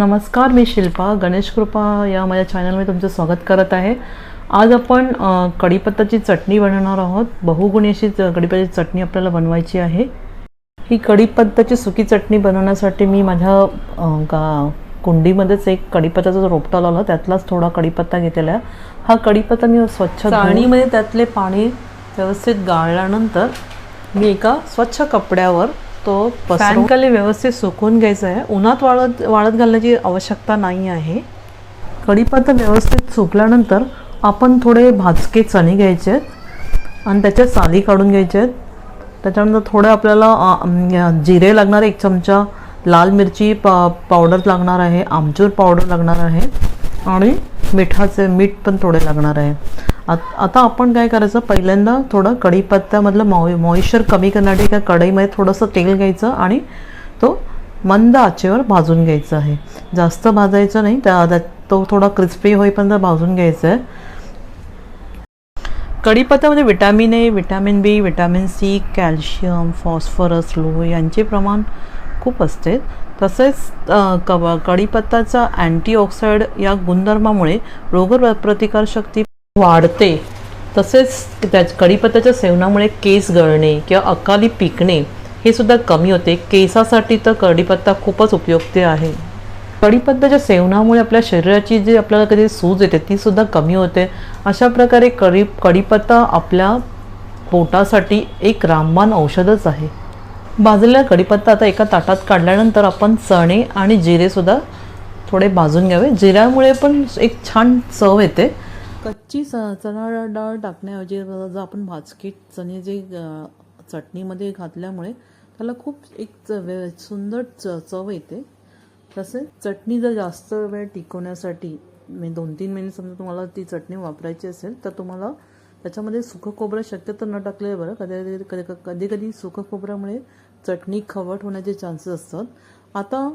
नमस्कार मी शिल्पा. गणेश कृपा या माझ्या चॅनलमध्ये तुमचं स्वागत करत आहे. आज आपण कढीपत्ताची चटणी बनवणार आहोत. बहुगुणी अशी कढीपत्ताची चटणी आपल्याला बनवायची आहे. ही कढीपत्ताची सुकी चटणी बनवण्यासाठी मी माझ्या गा कुंडीमध्येच एक कढीपत्ताचा जो रोपटा लावला. त्यातलाच थोडा कढीपत्ता घेतलेला आहे. हा कढीपत्ता मी स्वच्छ चाळणीमध्ये त्यातले पाणी व्यवस्थित गाळल्यानंतर मी एका स्वच्छ कपड्यावर तो फॅनखाली व्यवस्थित सुकून घ्यायचा आहे उन्हात वाळत वाळत घालण्याची आवश्यकता नाही आहे. कढीपत्ता व्यवस्थित सुकल्यानंतर आपण थोडे भाजके चणे घ्यायचे आहेत आणि त्याच्या साली काढून घ्यायचे आहेत. त्याच्यानंतर थोडं आपल्याला जिरे लागणार एक चमचा लाल मिरची पा पावडर लागणार आहे आमचूर पावडर लागणार आहे आणि मिठाचे मीठ पण थोडे लागणार आहे. आत- आता आपण काय करायचं? पहिल्यांदा थोडं कढीपत्त्यामधलं मॉ मॉइश्चर कमी करण्यासाठी एका कढईमध्ये थोडंसं तेल घ्यायचं आणि तो मंद आचेवर भाजून घ्यायचा आहे. जास्त भाजायचं नाही त्या तो थोडा क्रिस्पी होईपर्यंत भाजून घ्यायचा आहे. कढीपत्त्यामध्ये vitamin A vitamin B vitamin C calcium phosphorus लोह यांचे प्रमाण खूप असते. तसेच अ, कढीपत्ताचा अँटीऑक्साईड या गुणधर्मामुळे रोगप्रतिकारशक्ती वाढते. तसेच त्या कढीपत्त्याच्या सेवनामुळे केस गळणे किंवा अकाली पिकणे हे सुद्धा कमी होते. केसासाठी तर कढीपत्ता खूपच उपयुक्त आहे. कढीपत्त्याच्या सेवनामुळे आपल्या शरीराची जी आपल्याला कधी सूज येते ती सुद्धा कमी होते. अशा प्रकारे कढी कढीपत्ता आपल्या पोटासाठी एक रामबाण औषधच आहे. भाजलेला कढीपत्ता आता एका ताटात काढल्यानंतर आपण चणे आणि जिरेसुद्धा थोडे भाजून घ्यावे. जिऱ्यामुळे पण एक छान चव येते. कच्ची च चणा डाळ टाकण्याऐवजी जर आपण भाजकी चणे जे चटणीमध्ये घातल्यामुळे त्याला खूप एक च- वे- सुंदर च चव येते. तसेच चटणी जर जास्त वेळ टिकवण्यासाठी मी दोन तीन महिने समजा तुम्हाला ती चटणी वापरायची असेल तर तुम्हाला त्याच्यामध्ये सुकं खोबरं शक्यतो न टाकले बरं कधी कधी कधी कधी सुकं खोबऱ्यामुळे चटणी खवट होण्याचे चान्सेस असतात. आता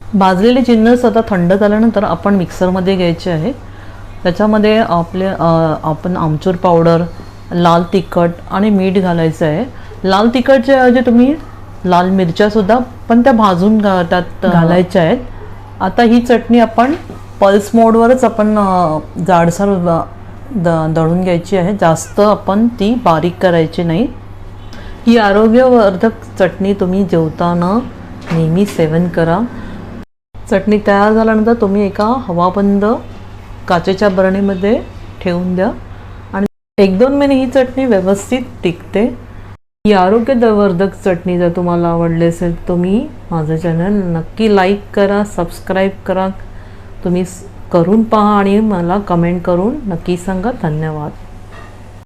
भाजलेले जिन्नस आता थंड झाल्यानंतर आपण मिक्सरमध्ये घ्यायचे आहे. त्याच्यामध्ये आपले आपण आमचूर पावडर लाल तिखट आणि मीठ घालायचं आहे. लाल तिखटच्या ऐवजी तुम्ही लाल मिरच्यासुद्धा पण त्या भाजून घा त्यात घालायच्या आहेत. आता ही चटणी आपण पल्स मोडवरच आपण जाडसर द दळून घ्यायची आहे. जास्त आपण ती बारीक करायची नाही. ही आरोग्यवर्धक चटणी तुम्ही जेवताना नेहमी सेवन करा. चटणी तयार झाल्यानंतर तुम्ही एका हवाबंद काचेच्या बरणीमध्ये ठेवून द्या. आणि एक दोन महिने ही चटणी व्यवस्थित टिकते. ही आरोग्यवर्धक चटणी जर तुम्हाला आवडली असेल तर तुम्ही माझं चॅनल नक्की लाईक करा सबस्क्राईब करा. तुम्ही करून पहा आणि मला कमेंट करून नक्की सांगा. धन्यवाद.